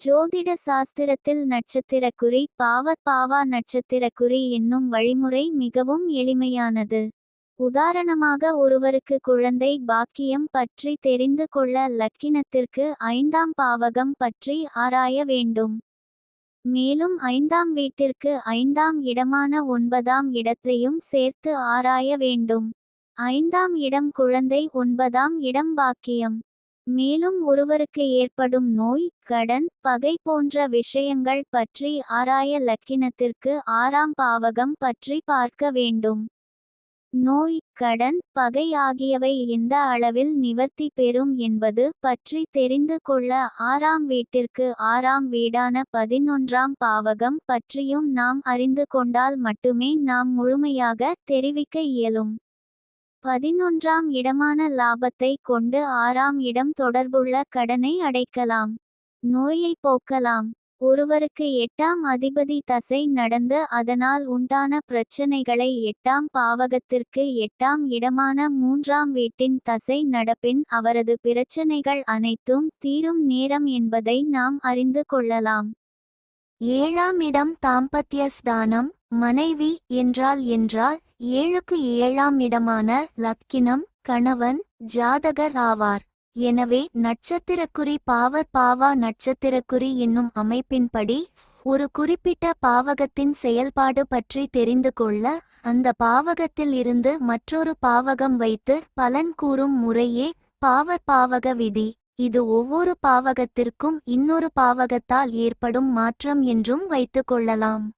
ஜோதிட சாஸ்திரத்தில் நட்சத்திரக்குறி பாவ பாவா நட்சத்திரக்குறி என்னும் வழிமுறை மிகவும் எளிமையானது. உதாரணமாக ஒருவருக்கு குழந்தை பாக்கியம் பற்றி தெரிந்து கொள்ள லக்கினத்திற்கு ஐந்தாம் பாவகம் பற்றி ஆராய வேண்டும். மேலும் ஐந்தாம் வீட்டிற்கு ஐந்தாம் இடமான ஒன்பதாம் இடத்தையும் சேர்த்து ஆராய வேண்டும். ஐந்தாம் இடம் குழந்தை ஒன்பதாம் இடம் பாக்கியம். மேலும் ஒருவருக்கு ஏற்படும் நோய் கடன் பகை போன்ற விஷயங்கள் பற்றி ஆராய லக்கினத்திற்கு ஆறாம் பாவகம் பற்றி பார்க்க வேண்டும். நோய் கடன் பகை ஆகியவை எந்த அளவில் நிவர்த்தி பெறும் என்பது பற்றி தெரிந்து கொள்ள ஆறாம் வீட்டிற்கு ஆறாம் வீடான பதினொன்றாம் பாவகம் பற்றியும் நாம் அறிந்து கொண்டால் மட்டுமே நாம் முழுமையாக தெரிவிக்க இயலும். பதினொன்றாம் இடமான லாபத்தை கொண்டு ஆறாம் இடம் தொடர்புள்ள கடனை அடைக்கலாம். நோயை போக்கலாம். ஒருவருக்கு எட்டாம் அதிபதி தசை நடந்து அதனால் உண்டான பிரச்சனைகளை எட்டாம் பாவகத்திற்கு எட்டாம் இடமான மூன்றாம் வீட்டின் தசை நடப்பின் அவரது பிரச்சனைகள் அனைத்தும் தீரும் நேரம் என்பதை நாம் அறிந்து கொள்ளலாம். ஏழாம் இடம் தாம்பத்திய ஸ்தானம் மனைவி என்றால் என்றால் ஏழுக்கு ஏழாம் இடமான லக்கினம் கணவன் ஜாதகர் ஆவார். எனவே நட்சத்திரக்குறி பாவர் பாவா நட்சத்திரக்குறி என்னும் அமைப்பின்படி ஒரு குறிப்பிட்ட பாவகத்தின் செயல்பாடு பற்றி தெரிந்து கொள்ள அந்த பாவகத்தில் இருந்து மற்றொரு பாவகம் வைத்து பலன் கூறும் முறையே பாவர் பாவக விதி. இது ஒவ்வொரு பாவகத்திற்கும் இன்னொரு பாவகத்தால் ஏற்படும் மாற்றம் என்றும் வைத்துக் கொள்ளலாம்.